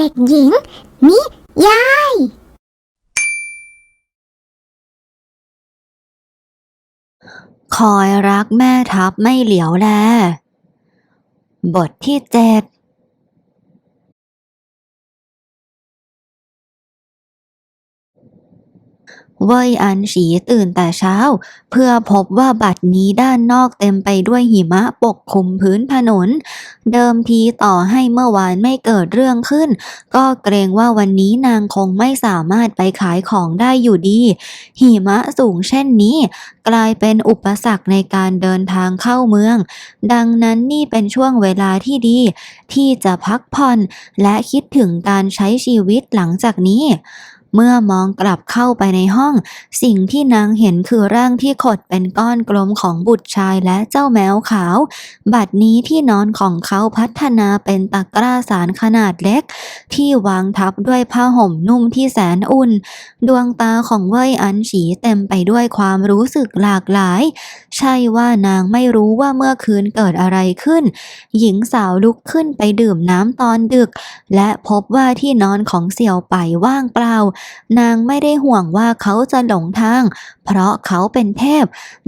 เด็กหญิง นิยาย คอยรักแม่ทัพไม่เหลียวแล บทที่เจ็ด เว่ยอันฉีตื่นแต่เช้า เพื่อพบว่าบัดนี้ด้านนอกเต็มไปด้วยหิมะปกคลุมพื้นถนน เดิมทีต่อให้เมื่อวานไม่เกิดเรื่องขึ้น ก็เกรงว่าวันนี้นางคงไม่สามารถไปขายของได้อยู่ดี หิมะสูงเช่นนี้ กลายเป็นอุปสรรคในการเดินทางเข้าเมือง ดังนั้นนี่เป็นช่วงเวลาที่ดี ที่จะพักผ่อนและคิดถึงการใช้ชีวิตหลังจากนี้ เมื่อมองกลับเข้าไปในห้อง สิ่งที่นางเห็นคือร่างที่ขดเป็นก้อนกลมของบุตรชายและเจ้าแมวขาว บัดนี้ที่นอนของเขาพัฒนาเป็นตะกร้าสารขนาดเล็ก ที่วางทับด้วยผ้าห่มนุ่มที่แสนอุ่น ดวงตาของเว่ยอันฉีเต็มไปด้วยความรู้สึกหลากหลาย ใช่ว่านางไม่รู้ว่าเมื่อคืนเกิดอะไรขึ้น หญิงสาวลุกขึ้นไปดื่มน้ำตอนดึก และพบว่าที่นอนของเสี่ยวไปว่างเปล่านางไม่ได้ห่วงว่าเขาจะหลงทาง เพราะเขาเป็นเทพ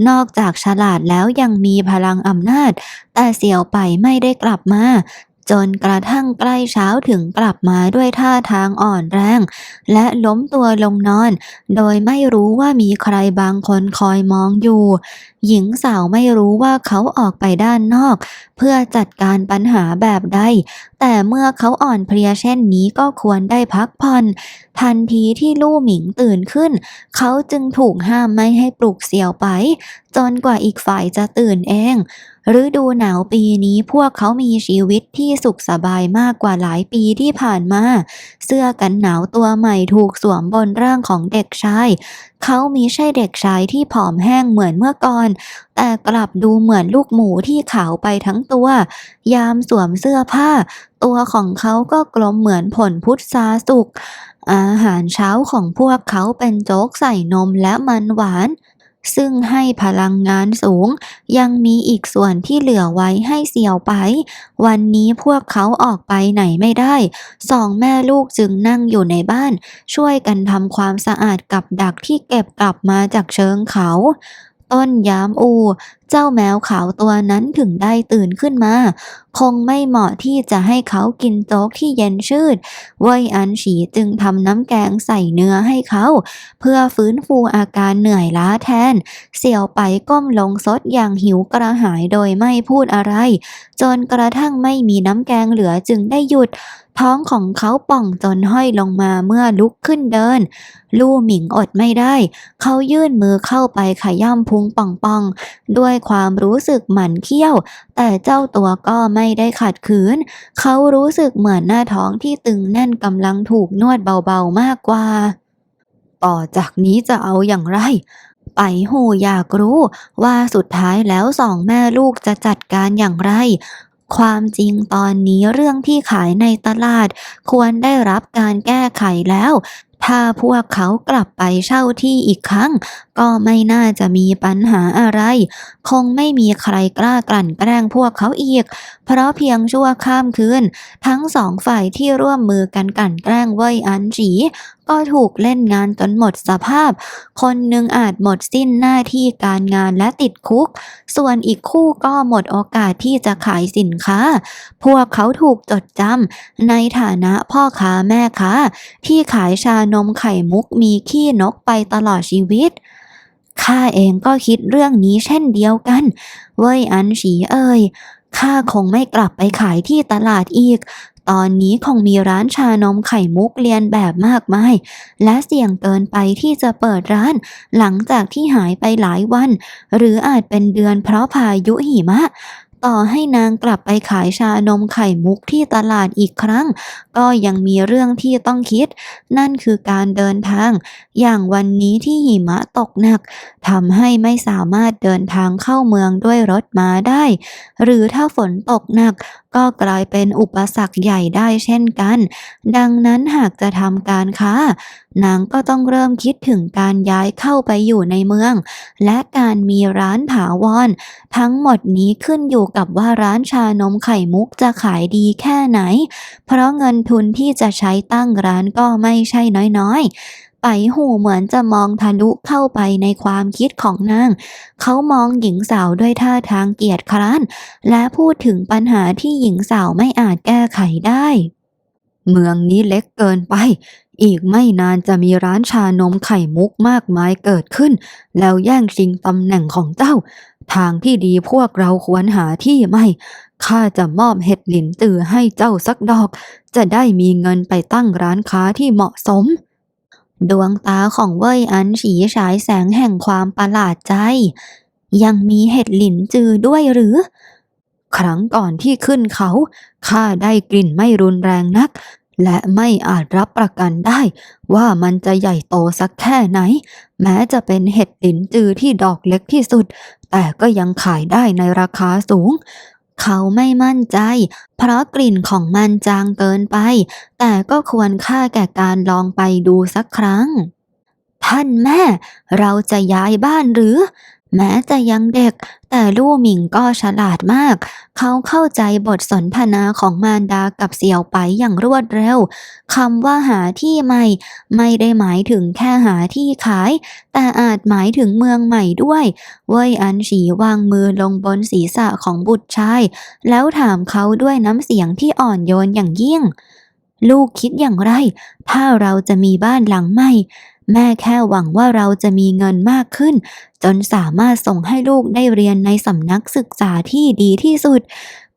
นอกจากฉลาดแล้วยังมีพลังอำนาจ แต่เสี่ยวไปไม่ได้กลับมา จนกระทั่งใกล้เช้าถึงกลับมาด้วยท่าทางอ่อนแรง และล้มตัวลงนอน โดยไม่รู้ว่ามีใครบางคนคอยมองอยู่ หญิงสาวไม่รู้ว่าเขาออกไปด้านนอก เพื่อจัดการปัญหาแบบใด แต่เมื่อเขาอ่อนเพลียเช่นนี้ก็ควรได้พักผ่อน ทันทีที่ลู่หมิงตื่นขึ้น เขาจึงถูกห้ามไม่ให้ปลุกเสี่ยวไป จนกว่าอีกฝ่ายจะตื่นเอง ฤดูหนาวปีนี้พวกเขามีชีวิตที่สุขสบายมากกว่าหลายปีที่ผ่านมา เสื้อกันหนาวตัวใหม่ถูกสวมบนร่างของเด็กชาย เขามีใช่เด็กชายที่ผอมแห้งเหมือนเมื่อก่อน แต่กลับดูเหมือนลูกหมูที่ขาวไปทั้งตัว ยามสวมเสื้อผ้า ตัวของเขาก็กลมเหมือนผลพุทราสุก อาหารเช้าของพวกเขาเป็นโจ๊กใส่นมและมันหวาน ซึ่งให้พลังงานสูง ยังมีอีกส่วนที่เหลือไว้ให้เสี่ยวไป วันนี้พวกเขาออกไปไหนไม่ได้ สองแม่ลูกจึงนั่งอยู่ในบ้าน ช่วยกันทำความสะอาดกับดักที่เก็บกลับมาจากเชิงเขา ต้นยามอู เจ้าแมวขาวตัวนั้นถึงได้ตื่นขึ้นมา คงไม่เหมาะที่จะให้เขากินโจ๊กที่เย็นชืดเว่ยอันฉีจึงทำน้ำแกงใส่เนื้อให้เขา เพื่อฟื้นฟูอาการเหนื่อยล้าแทน เสี่ยวไปก้มลงซดอย่างหิวกระหายโดยไม่พูดอะไร จนกระทั่งไม่มีน้ำแกงเหลือจึงได้หยุดท้องของเขาป่องจนห้อยลงมาเมื่อลุกขึ้นเดิน ลู่หมิงอดไม่ได้ เขายื่นมือเข้าไปขย่ำพุงป่องๆ ด้วยความรู้สึกหมันเคี้ยว แต่เจ้าตัวก็ไม่ได้ขัดขืน เขารู้สึกเหมือนหน้าท้องที่ตึงแน่นกำลังถูกนวดเบาๆมากกว่า ต่อจากนี้จะเอาอย่างไรไปหูอยากรู้ว่าสุดท้ายแล้วสองแม่ลูกจะจัดการอย่างไร ความจริงตอนนี้เรื่องที่ขายในตลาด ควรได้รับการแก้ไขแล้ว ถ้าพวกเขากลับไปเช่าที่อีกครั้ง ก็ไม่น่าจะมีปัญหาอะไร คงไม่มีใครกล้ากลั่นแกล้งพวกเขาอีก เพราะเพียงชั่วข้ามคืน ทั้งสองฝ่ายที่ร่วมมือกันกลั่นแกล้งเว่ยอันจีก็ถูกเล่นงานจนหมดสภาพ คนหนึ่งอาจหมดสิ้นหน้าที่การงานและติดคุก ส่วนอีกคู่ก็หมดโอกาสที่จะขายสินค้า พวกเขาถูกจดจำในฐานะพ่อค้าแม่ค้า ที่ขายชานมไข่มุกมีขี้นกไปตลอดชีวิตข้าเองก็คิดเรื่องนี้เช่นเดียวกัน เว้ยอันฉีเอ่ยข้าคงไม่กลับไปขายที่ตลาดอีกตอนนี้คงมีร้านชานมไข่มุกเรียนแบบมากมาย และเสี่ยงเกินไปที่จะเปิดร้าน หลังจากที่หายไปหลายวัน หรืออาจเป็นเดือนเพราะพายุหิมะ ต่อให้นางกลับไปขายชานมไข่มุกที่ตลาดอีกครั้ง ก็ยังมีเรื่องที่ต้องคิด นั่นคือการเดินทาง อย่างวันนี้ที่หิมะตกหนักทำให้ไม่สามารถเดินทางเข้าเมืองด้วยรถม้าได้ หรือถ้าฝนตกหนัก ก็กลายเป็นอุปสรรคใหญ่ได้เช่นกัน ดังนั้นหากจะทำการค้านางก็ต้องเริ่มคิดถึงการย้ายเข้าไปอยู่ในเมือง และการมีร้านถาวรทั้งหมดนี้ขึ้นอยู่กับว่าร้านชานมไข่มุกจะขายดีแค่ไหน เพราะเงินทุนที่จะใช้ตั้งร้านก็ไม่ใช่น้อยๆ ไปหูเหมือนจะมองทะลุเข้าไปในความคิดของนาง เขามองหญิงสาวด้วยท่าทางเกียจคร้าน และพูดถึงปัญหาที่หญิงสาวไม่อาจแก้ไขได้ เมืองนี้เล็กเกินไปอีกไม่นานจะมีร้านชานมไข่มุกมากมายเกิดขึ้น แล้วแย่งชิงตำแหน่งของเจ้า ทางที่ดีพวกเราควรหาที่ไม่ข้าจะมอบเห็ดหลินตือให้เจ้าสักดอก จะได้มีเงินไปตั้งร้านค้าที่เหมาะสม ดวงตาของเว่ยอันฉีฉายแสงแห่งความประหลาดใจ ยังมีเห็ดหลินจือด้วยหรือ ครั้งก่อนที่ขึ้นเขาข้าได้กลิ่นไม่รุนแรงนัก และไม่อาจรับประกันได้ ว่ามันจะใหญ่โตสักแค่ไหน แม้จะเป็นเห็ดหลินจือที่ดอกเล็กที่สุด แต่ก็ยังขายได้ในราคาสูง เขาไม่มั่นใจ เพราะกลิ่นของมันจางเกินไป แต่ก็ควรค่าแก่การลองไปดูสักครั้ง ท่านแม่ เราจะย้ายบ้านหรือ แม้จะยังเด็ก แต่ลู่หมิงก็ฉลาดมาก เขาเข้าใจบทสนทนาของมารดากับเสี่ยวไปอย่างรวดเร็วคำว่าหาที่ใหม่ ไม่ได้หมายถึงแค่หาที่ขาย แต่อาจหมายถึงเมืองใหม่ด้วย เว่ยอันฉีวางมือลงบนศีรษะของบุตรชาย แล้วถามเขาด้วยน้ำเสียงที่อ่อนโยนอย่างยิ่ง ลูกคิดอย่างไร ถ้าเราจะมีบ้านหลังใหม่ แม่แค่หวังว่าเราจะมีเงินมากขึ้น จนสามารถส่งให้ลูกได้เรียนในสำนักศึกษาที่ดีที่สุด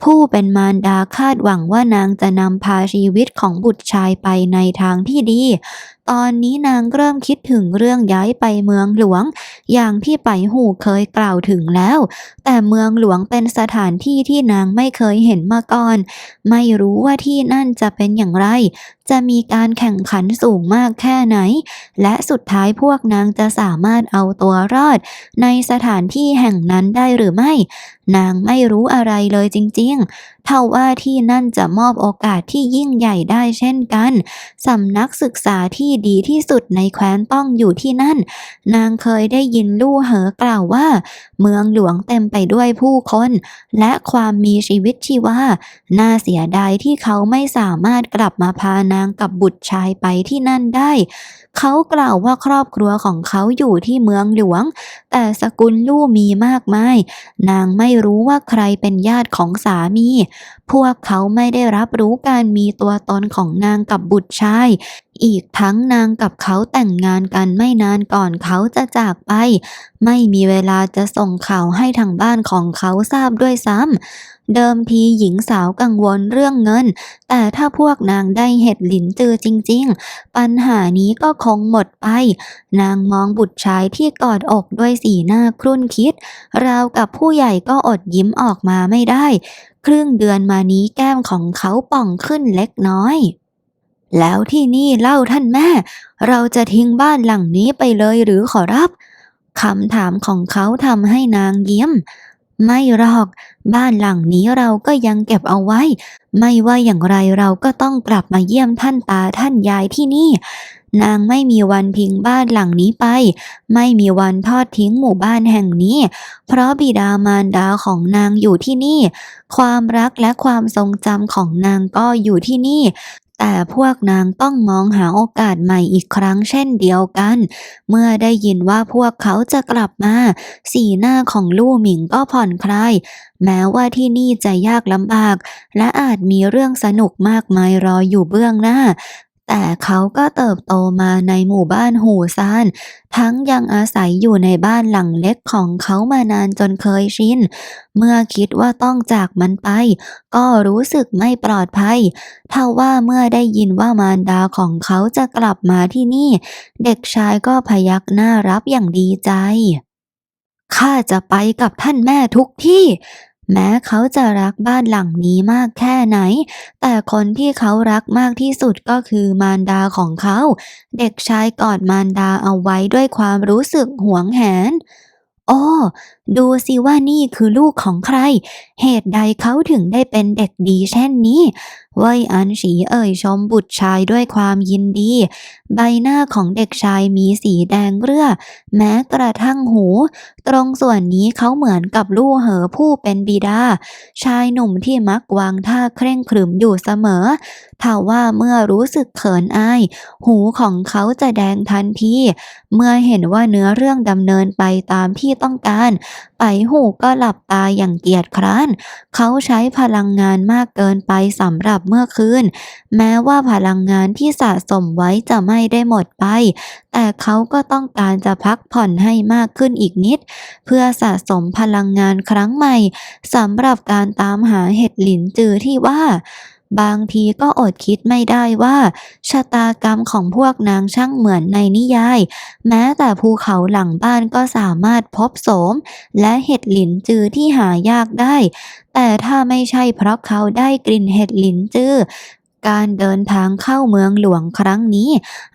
ผู้เป็นมารดาคาดหวังว่านางจะนำพาชีวิตของบุตรชายไปในทางที่ดีตอนนี้นางเริ่มคิดถึงเรื่องย้ายไปเมืองหลวง อย่างที่ไปหูเคยกล่าวถึงแล้ว แต่เมืองหลวงเป็นสถานที่ที่นางไม่เคยเห็นมาก่อน ไม่รู้ว่าที่นั่นจะเป็นอย่างไร จะมีการแข่งขันสูงมากแค่ไหน และสุดท้ายพวกนางจะสามารถเอาตัวรอด ในสถานที่แห่งนั้นได้หรือไม่ นางไม่รู้อะไรเลยจริง ๆ เท่าว่าที่นั่นจะมอบโอกาสที่ยิ่งใหญ่ได้เช่นกัน สำนักศึกษาที่ดีที่สุดในแคว้นต้องอยู่ที่นั่น นางเคยได้ยินลู่เหอกล่าวว่า เมืองหลวงเต็มไปด้วยผู้คน และความมีชีวิตชีวา น่าเสียดายที่เขาไม่สามารถกลับมาพานางกับบุตรชายไปที่นั่นได้ เขากล่าวว่าครอบครัวของเขาอยู่ที่เมืองหลวง แต่สกุลลู่มีมากมาย นางไม่รู้ว่าใครเป็นญาติของสามีพวกเขาไม่ได้รับรู้การมีตัวตนของนางกับบุตรชาย อีกทั้งนางกับเขาแต่งงานกันไม่นานก่อนเขาจะจากไป ไม่มีเวลาจะส่งข่าวให้ทางบ้านของเขาทราบด้วยซ้ำเดิมทีหญิงสาวกังวลเรื่องเงิน แต่ถ้าพวกนางได้เห็ดหลินจือจริง ๆ ปัญหานี้ก็คงหมดไป นางมองบุตรชายที่กอดอกด้วยสีหน้าครุ่นคิด ราวกับผู้ใหญ่ก็อดยิ้มออกมาไม่ได้ ครึ่งเดือนมานี้แก้มของเขาป่องขึ้นเล็กน้อย แล้วที่นี่เล่าท่านแม่ เราจะทิ้งบ้านหลังนี้ไปเลยหรือขอรับคำถามของเขาทำให้นางเยิ้มไม่หรอก บ้านหลังนี้เราก็ยังเก็บเอาไว้ ไม่ว่าอย่างไรเราก็ต้องกลับมาเยี่ยมท่านตาท่านยายที่นี่ นางไม่มีวันทิ้งบ้านหลังนี้ไป ไม่มีวันทอดทิ้งหมู่บ้านแห่งนี้ เพราะบิดามารดาของนางอยู่ที่นี่ ความรักและความทรงจำของนางก็อยู่ที่นี่ แต่พวกนางต้องมองหาโอกาสใหม่อีกครั้งเช่นเดียวกัน เมื่อได้ยินว่าพวกเขาจะกลับมา สีหน้าของลู่หมิงก็ผ่อนคลาย แม้ว่าที่นี่จะยากลำบาก และอาจมีเรื่องสนุกมากมายรออยู่เบื้องหน้า แต่เขาก็เติบโตมาในหมู่บ้านหูซาน ทั้งยังอาศัยอยู่ในบ้านหลังเล็กของเขามานานจนเคยชิน เมื่อคิดว่าต้องจากมันไป ก็รู้สึกไม่ปลอดภัยทว่าเมื่อได้ยินว่ามารดาของเขาจะกลับมาที่นี่ เด็กชายก็พยักหน้ารับอย่างดีใจข้าจะไปกับท่านแม่ทุกที่ แม้เขาจะรักบ้านหลังนี้มากแค่ไหน แต่คนที่เขารักมากที่สุดก็คือมารดาของเขา เด็กชายกอดมารดาเอาไว้ด้วยความรู้สึกหวงแหนโอ้ดูสิว่านี่คือลูกของใคร เหตุใดเขาถึงได้เป็นเด็กดีเช่นนี้ เว่ยอันฉีเอ่ยชมบุตรชายด้วยความยินดี ใบหน้าของเด็กชายมีสีแดงเรื่อ แม้กระทั่งหู ตรงส่วนนี้เขาเหมือนกับลู่เหอผู้เป็นบิดา ชายหนุ่มที่มักวางท่าเคร่งขรึมอยู่เสมอถ้าว่าเมื่อรู้สึกเขินอาย หูของเขาจะแดงทันทีเมื่อเห็นว่าเนื้อเรื่องดำเนินไปตามที่ต้องการไปหูก็หลับตาอย่างเกียจคร้าน เขาใช้พลังงานมากเกินไปสำหรับเมื่อคืน แม้ว่าพลังงานที่สะสมไว้จะไม่ได้หมดไป แต่เขาก็ต้องการจะพักผ่อนให้มากขึ้นอีกนิด เพื่อสะสมพลังงานครั้งใหม่สำหรับการตามหาเห็ดหลินจือที่ว่า บางทีก็อดคิดไม่ได้ว่าชะตากรรมของพวกนางช่างเหมือนในนิยาย แม้แต่ภูเขาหลังบ้านก็สามารถพบโสม และเห็ดหลินจือที่หายากได้ แต่ถ้าไม่ใช่เพราะเขาได้กลิ่นเห็ดหลินจือ การเดินทางเข้าเมืองหลวงครั้งนี้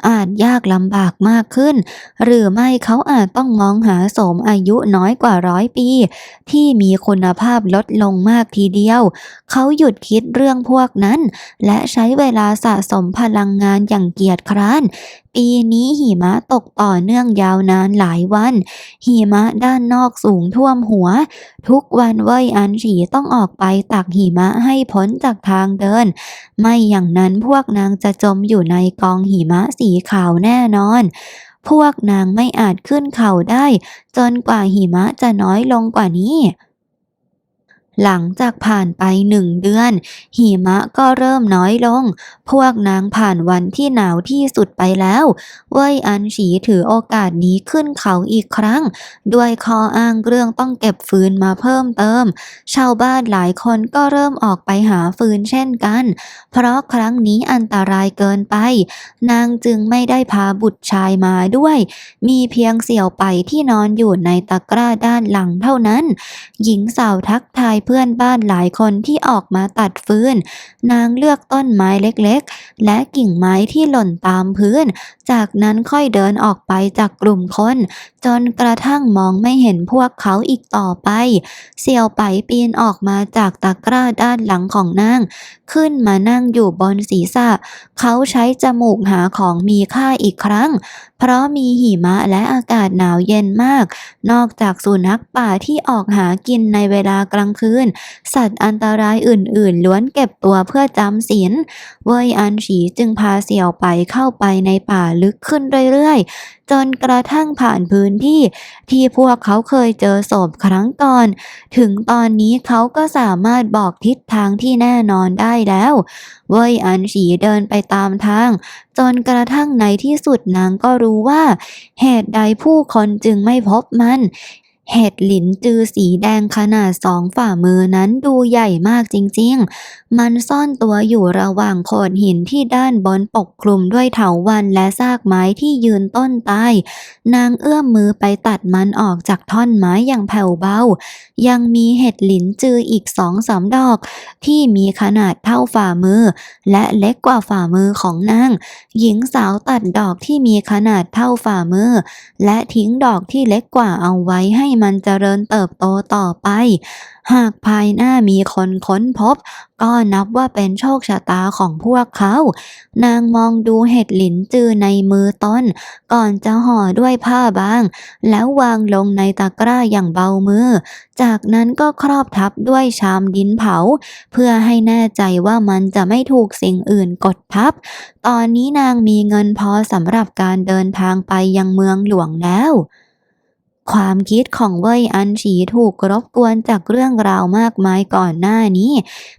อาจยากลำบากมากขึ้น หรือไม่เขาอาจต้องมองหาสมอายุน้อยกว่าร้อยปี ที่มีคุณภาพลดลงมากทีเดียว เขาหยุดคิดเรื่องพวกนั้น และใช้เวลาสะสมพลังงานอย่างเกียจคร้านปีนี้หิมะตกต่อเนื่องยาวนานหลายวัน หิมะด้านนอกสูงท่วมหัว ทุกวันเว่ยอันฉีต้องออกไปตักหิมะให้พ้นจากทางเดิน ไม่อย่างนั้นพวกนางจะจมอยู่ในกองหิมะสีขาวแน่นอน พวกนางไม่อาจขึ้นเขาได้ จนกว่าหิมะจะน้อยลงกว่านี้ หลังจากผ่านไปหนึ่งเดือน หิมะก็เริ่มน้อยลง พวกนางผ่านวันที่หนาวที่สุดไปแล้ว เว่ยอันฉีถือโอกาสนี้ขึ้นเขาอีกครั้ง ด้วยคออ้างเรื่องต้องเก็บฟืนมาเพิ่มเติม ชาวบ้านหลายคนก็เริ่มออกไปหาฟืนเช่นกัน เพราะครั้งนี้อันตรายเกินไป นางจึงไม่ได้พาบุตรชายมาด้วย มีเพียงเสี่ยวไปที่นอนอยู่ในตะกร้าด้านหลังเท่านั้น หญิงสาวทักทายพื่อนบ้านหลายคนที่ออกมาตัดฟืน นางเลือกต้นไม้เล็กๆ และกิ่งไม้ที่หล่นตามพื้น จากนั้นค่อยเดินออกไปจากกลุ่มคน จนกระทั่งมองไม่เห็นพวกเขาอีกต่อไปเสี่ยวไปปีนออกมาจากตะกร้าด้านหลังของนาง ขึ้นมานั่งอยู่บนศีรษะ เขาใช้จมูกหาของมีค่าอีกครั้ง เพราะมีหิมะและอากาศหนาวเย็นมาก นอกจากสุนัขป่าที่ออกหากินในเวลากลางคืนสัตว์อันตรายอื่นๆ ล้วนเก็บตัวเพื่อจำศีล เว่ยอันฉีจึงพาเสี่ยวไปเข้าไปในป่าลึกขึ้นเรื่อยๆ จนกระทั่งผ่านพื้นที่ที่พวกเขาเคยเจอศพครั้งก่อน ถึงตอนนี้เขาก็สามารถบอกทิศทางที่แน่นอนได้แล้ว เว่ยอันฉีเดินไปตามทาง จนกระทั่งในที่สุดนางก็รู้ว่า เหตุใดผู้คนจึงไม่พบมัน เห็ดหลินจือสีแดงขนาดสองฝ่ามือนั้นดูใหญ่มากจริงๆ มันซ่อนตัวอยู่ระหว่างโขดหินที่ด้านบนปกคลุมด้วยเถาวัลย์และซากไม้ที่ยืนต้นตาย นางเอื้อมมือไปตัดมันออกจากท่อนไม้อย่างแผ่วเบา ยังมีเห็ดหลินจืออีกสองสามดอก ที่มีขนาดเท่าฝ่ามือ และเล็กกว่าฝ่ามือของนาง หญิงสาวตัดดอกที่มีขนาดเท่าฝ่ามือ และทิ้งดอกที่เล็กกว่าเอาไว้ให้มันเจริญเติบโตต่อไป หากภายหน้ามีคนค้นพบ ก็นับว่าเป็นโชคชะตาของพวกเขา นางมองดูเห็ดหลินจือในมือต้น ก่อนจะห่อด้วยผ้าบาง แล้ววางลงในตะกร้าอย่างเบามือ จากนั้นก็ครอบทับด้วยชามดินเผา เพื่อให้แน่ใจว่ามันจะไม่ถูกสิ่งอื่นกดทับ ตอนนี้นางมีเงินพอสำหรับการเดินทางไปยังเมืองหลวงแล้ว ความคิดของเว่ยอันฉีถูกรบกวนจากเรื่องราวมากมายก่อนหน้านี้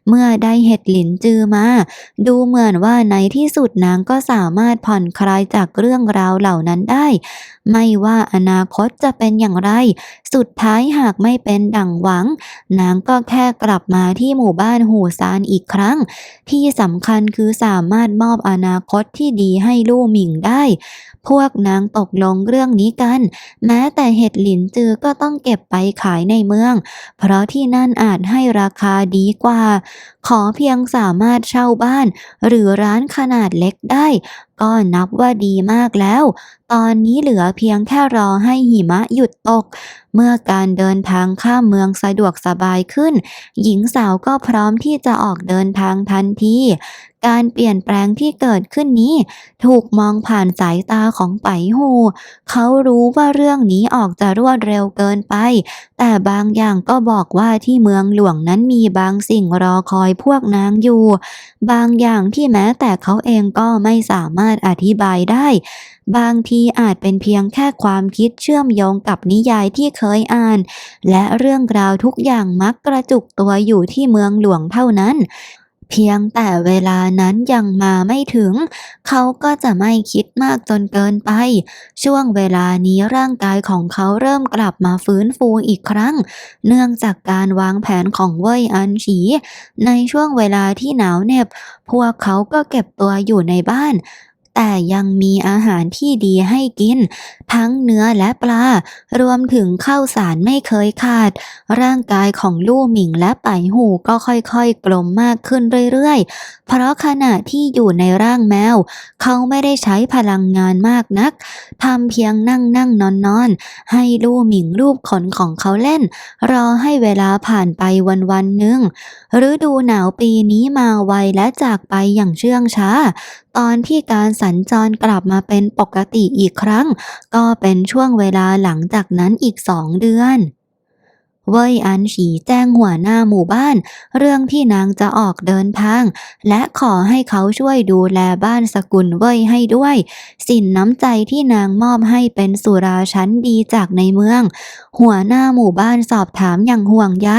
เมื่อได้เห็ดหลินจือมา ดูเหมือนว่าในที่สุดนางก็สามารถผ่อนคลายจากเรื่องราวเหล่านั้นได้ ไม่ว่าอนาคตจะเป็นอย่างไร สุดท้ายหากไม่เป็นดั่งหวัง นางก็แค่กลับมาที่หมู่บ้านหูซานอีกครั้ง ที่สำคัญคือสามารถมอบอนาคตที่ดีให้ลู่หมิงได้ พวกนางตกลงเรื่องนี้กัน แม้แต่เห็ดหลินจือก็ต้องเก็บไปขายในเมือง เพราะที่นั่นอาจให้ราคาดีกว่า ขอเพียงสามารถเช่าบ้าน หรือร้านขนาดเล็กได้ ก็นับว่าดีมากแล้ว ตอนนี้เหลือเพียงแค่รอให้หิมะหยุดตก เมื่อการเดินทางข้ามเมืองสะดวกสบายขึ้น หญิงสาวก็พร้อมที่จะออกเดินทางทันที การเปลี่ยนแปลงที่เกิดขึ้นนี้ ถูกมองผ่านสายตาของไปหู เขารู้ว่าเรื่องนี้ออกจะรวดเร็วเกินไป แต่บางอย่างก็บอกว่าที่เมืองหลวงนั้นมีบางสิ่งรอคอยพวกนางอยู่ บางอย่างที่แม้แต่เขาเองก็ไม่สามารถอธิบายได้ บางทีอาจเป็นเพียงแค่ความคิดเชื่อมโยงกับนิยายที่เคยอ่าน และเรื่องราวทุกอย่างมักกระจุกตัวอยู่ที่เมืองหลวงเท่านั้น เพียงแต่เวลานั้นยังมาไม่ถึง เขาก็จะไม่คิดมากจนเกินไป ช่วงเวลานี้ร่างกายของเขาเริ่มกลับมาฟื้นฟูอีกครั้ง เนื่องจากการวางแผนของเว่ยอันฉี ในช่วงเวลาที่หนาวเหน็บ พวกเขาก็เก็บตัวอยู่ในบ้าน แต่ยังมีอาหารที่ดีให้กิน ทั้งเนื้อและปลา รวมถึงข้าวสารไม่เคยขาด ร่างกายของลู่หมิงและไปหูก็ค่อยๆ กลมมากขึ้นเรื่อยๆ เพราะขณะที่อยู่ในร่างแมว เขาไม่ได้ใช้พลังงานมากนักทำเพียงนั่งนั่งนอนนอนให้ลู่หมิงรูปขนของเขาเล่น รอให้เวลาผ่านไปวันวันหนึ่งฤดูหนาวปีนี้มาไวและจากไปอย่างเชื่องช้าตอนที่การสัญจรกลับมาเป็นปกติอีกครั้ง ก็เป็นช่วงเวลาหลังจากนั้นอีกสองเดือน เว่ยอันฉีแจ้งหัวหน้าหมู่บ้าน เรื่องที่นางจะออกเดินทาง และขอให้เขาช่วยดูแลบ้านสกุลเว่ยให้ด้วย สินน้ำใจที่นางมอบให้เป็นสุราชั้นดีจากในเมือง หัวหน้าหมู่บ้านสอบถามอย่างห่วงใย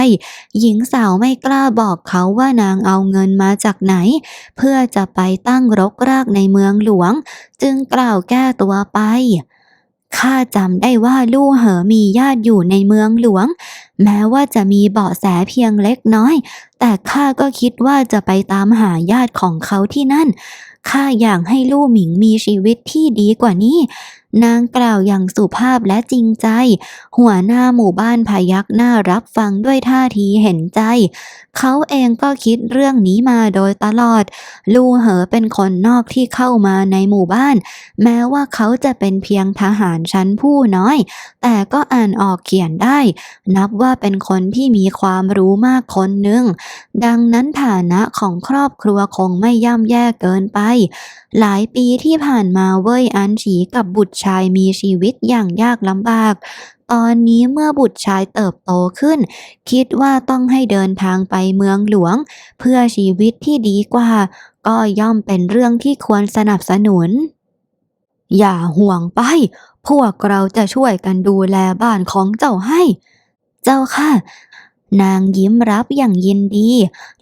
หญิงสาวไม่กล้าบอกเขาว่านางเอาเงินมาจากไหน เพื่อจะไปตั้งรกรากในเมืองหลวง จึงกล่าวแก้ตัวไปข้าจำได้ว่าลู่เหอมีญาติอยู่ในเมืองหลวง แม้ว่าจะมีเบาะแสเพียงเล็กน้อย แต่ข้าก็คิดว่าจะไปตามหาญาติของเขาที่นั่น ข้าอยากให้ลู่หมิงมีชีวิตที่ดีกว่านี้ นางกล่าวอย่างสุภาพและจริงใจ หัวหน้าหมู่บ้านพยักหน้ารับฟังด้วยท่าทีเห็นใจ เขาเองก็คิดเรื่องนี้มาโดยตลอด ลู่เหอเป็นคนนอกที่เข้ามาในหมู่บ้าน แม้ว่าเขาจะเป็นเพียงทหารชั้นผู้น้อย แต่ก็อ่านออกเขียนได้ นับว่าเป็นคนที่มีความรู้มากคนหนึ่ง ดังนั้นฐานะของครอบครัวคงไม่ย่ำแย่เกินไป หลายปีที่ผ่านมาเว่ยอันฉีกับบุตรชายมีชีวิตอย่างยากลำบากตอนนี้เมื่อบุตรชายเติบโตขึ้น คิดว่าต้องให้เดินทางไปเมืองหลวง เพื่อชีวิตที่ดีกว่า ก็ย่อมเป็นเรื่องที่ควรสนับสนุน อย่าห่วงไป พวกเราจะช่วยกันดูแลบ้านของเจ้าให้ เจ้าค่ะ นางยิ้มรับอย่างยินดี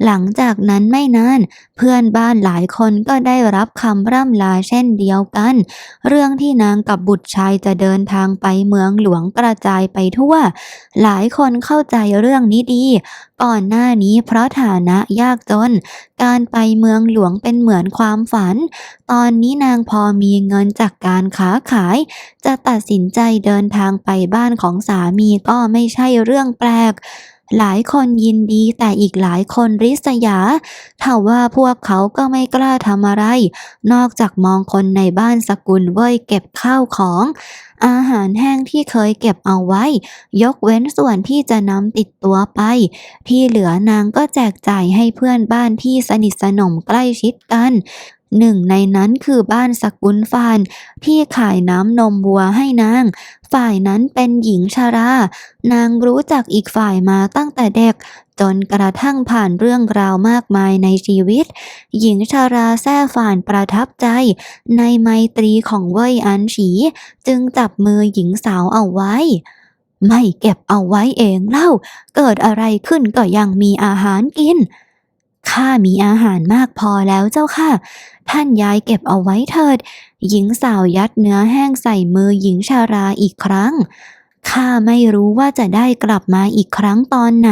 หลังจากนั้นไม่นาน เพื่อนบ้านหลายคนก็ได้รับคำร่ำลาเช่นเดียวกัน เรื่องที่นางกับบุตรชายจะเดินทางไปเมืองหลวงกระจายไปทั่ว หลายคนเข้าใจเรื่องนี้ดี ก่อนหน้านี้เพราะฐานะยากจน การไปเมืองหลวงเป็นเหมือนความฝัน ตอนนี้นางพอมีเงินจากการค้าขาย จะตัดสินใจเดินทางไปบ้านของสามีก็ไม่ใช่เรื่องแปลก หลายคนยินดีแต่อีกหลายคนริษยาถ้าว่าพวกเขาก็ไม่กล้าทำอะไร นอกจากมองคนในบ้านสกุลเว้ยเก็บข้าวของ อาหารแห้งที่เคยเก็บเอาไว้ ยกเว้นส่วนที่จะนำติดตัวไป ที่เหลือนางก็แจกจ่ายให้เพื่อนบ้านที่สนิทสนมใกล้ชิดกัน หนึ่งในนั้นคือบ้านสกุลฟานที่ขายน้ำนมวัวให้นาง ฝ่ายนั้นเป็นหญิงชารา นางรู้จักอีกฝ่ายมาตั้งแต่เด็ก จนกระทั่งผ่านเรื่องราวมากมายในชีวิต หญิงชาราแซ่ฝ่านประทับใจ ในไมตรีของเว่ยอันฉี จึงจับมือหญิงสาวเอาไว้ไม่เก็บเอาไว้เองเล่า เกิดอะไรขึ้นก็ยังมีอาหารกิน ข้ามีอาหารมากพอแล้วเจ้าค่ะ ท่านยายเก็บเอาไว้เถิด หญิงสาวยัดเนื้อแห้งใส่มือหญิงชาราอีกครั้งข้าไม่รู้ว่าจะได้กลับมาอีกครั้งตอนไหน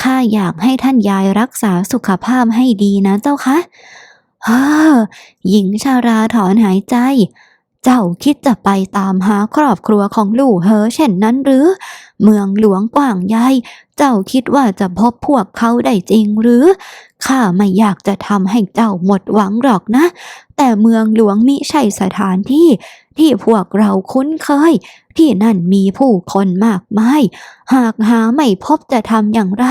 ข้าอยากให้ท่านยายรักษาสุขภาพให้ดีนะเจ้าคะเฮ้อหญิงชาราถอนหายใจ เจ้าคิดจะไปตามหาครอบครัวของลู่เหอเช่นนั้นหรือ เมืองหลวงกว้างใหญ่ เจ้าคิดว่าจะพบพวกเขาได้จริงหรือ ข้าไม่อยากจะทำให้เจ้าหมดหวังหรอกนะ แต่แต่เมืองหลวงมิใช่สถานที่ ที่พวกเราคุ้นเคย ที่นั่นมีผู้คนมากมาย หากหาไม่พบจะทำอย่างไร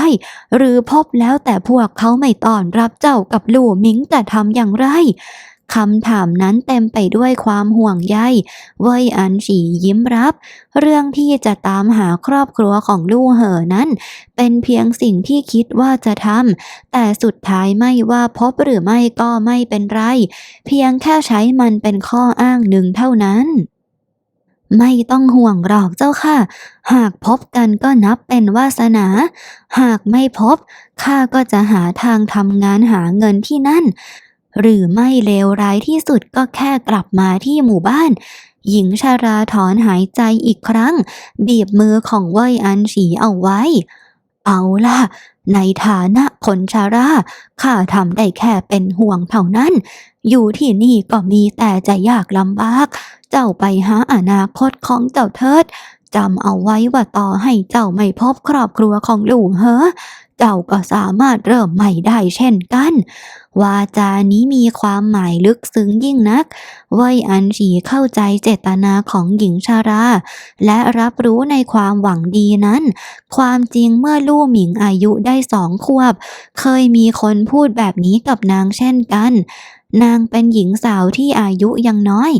หรือพบแล้วแต่พวกเขาไม่ต้อนรับเจ้ากับลู่หมิงจะทำอย่างไร คำถามนั้นเต็มไปด้วยความห่วงใย เว่ยอันฉียิ้มรับ เรื่องที่จะตามหาครอบครัวของลู่เหอนั้น เป็นเพียงสิ่งที่คิดว่าจะทำ แต่สุดท้ายไม่ว่าพบหรือไม่ก็ไม่เป็นไร เพียงแค่ใช้มันเป็นข้ออ้างหนึ่งเท่านั้นไม่ต้องห่วงหรอกเจ้าค่ะ หากพบกันก็นับเป็นวาสนา หากไม่พบ ข้าก็จะหาทางทำงานหาเงินที่นั่น หรือไม่เลวร้ายที่สุดก็แค่กลับมาที่หมู่บ้าน หญิงชาราถอนหายใจอีกครั้ง บีบมือของเว่ยอันฉีเอาไว้ เอาล่ะ ในฐานะคนชาราข้าทำได้แค่เป็นห่วงเท่านั้น อยู่ที่นี่ก็มีแต่จะยากลำบาก เจ้าไปหาอนาคตของเจ้าเถิดจำเอาไว้ว่าต่อให้เจ้าไม่พบครอบครัวของลูกเหอ เจ้าก็สามารถเริ่มใหม่ได้เช่นกัน วาจานี้มีความหมายลึกซึ้งยิ่งนักเว่ยอันฉีเข้าใจเจตนาของหญิงชารา และรับรู้ในความหวังดีนั้น ความจริงเมื่อลู่หมิงอายุได้สองขวบ เคยมีคนพูดแบบนี้กับนางเช่นกันนางเป็นหญิงสาวที่อายุยังน้อย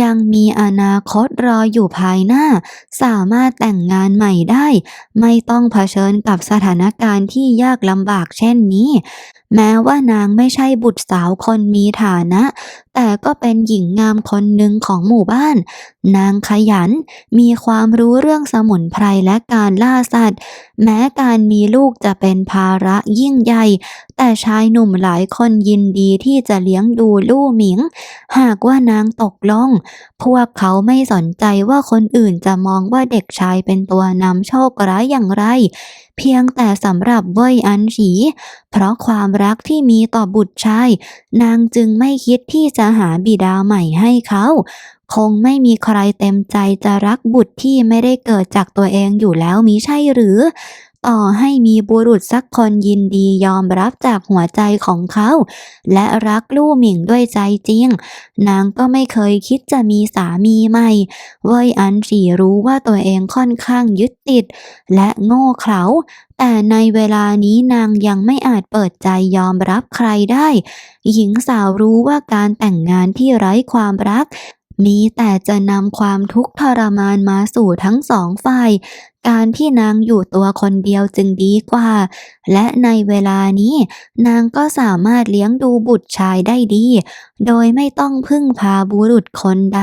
ยังมีอนาคตรออยู่ภายหน้า สามารถแต่งงานใหม่ได้ ไม่ต้องเผชิญกับสถานการณ์ที่ยากลำบากเช่นนี้ แม้ว่านางไม่ใช่บุตรสาวคนมีฐานะ แต่ก็เป็นหญิงงามคนหนึ่งของหมู่บ้าน นางขยัน มีความรู้เรื่องสมุนไพรและการล่าสัตว์ แม้การมีลูกจะเป็นภาระยิ่งใหญ่ แต่ชายหนุ่มหลายคนยินดีที่จะเลี้ยงดูลู่หมิง หากว่านางตกลง พวกเขาไม่สนใจว่าคนอื่นจะมองว่าเด็กชายเป็นตัวนำโชคร้ายอย่างไร เพียงแต่สำหรับเว่ยอันฉี เพราะความรักที่มีต่อบุตรชาย นางจึงไม่คิดที่จะจะหาบิดาใหม่ให้เขา คงไม่มีใครเต็มใจจะรักบุตรที่ไม่ได้เกิดจากตัวเองอยู่แล้วมิใช่หรือ ต่อให้มีบุรุษสักคนยินดียอมรับจากหัวใจของเขา และรักลู่หมิงด้วยใจจริง นางก็ไม่เคยคิดจะมีสามีใหม่ เว่ยอันฉีรู้ว่าตัวเองค่อนข้างยึดติด และโง่เขลาแต่ในเวลานี้นางยังไม่อาจเปิดใจยอมรับใครได้ หญิงสาวรู้ว่าการแต่งงานที่ไร้ความรัก มีแต่จะนำความทุกข์ทรมานมาสู่ทั้งสองฝ่าย การที่นางอยู่ตัวคนเดียวจึงดีกว่า และในเวลานี้ นางก็สามารถเลี้ยงดูบุตรชายได้ดี โดยไม่ต้องพึ่งพาบุรุษคนใด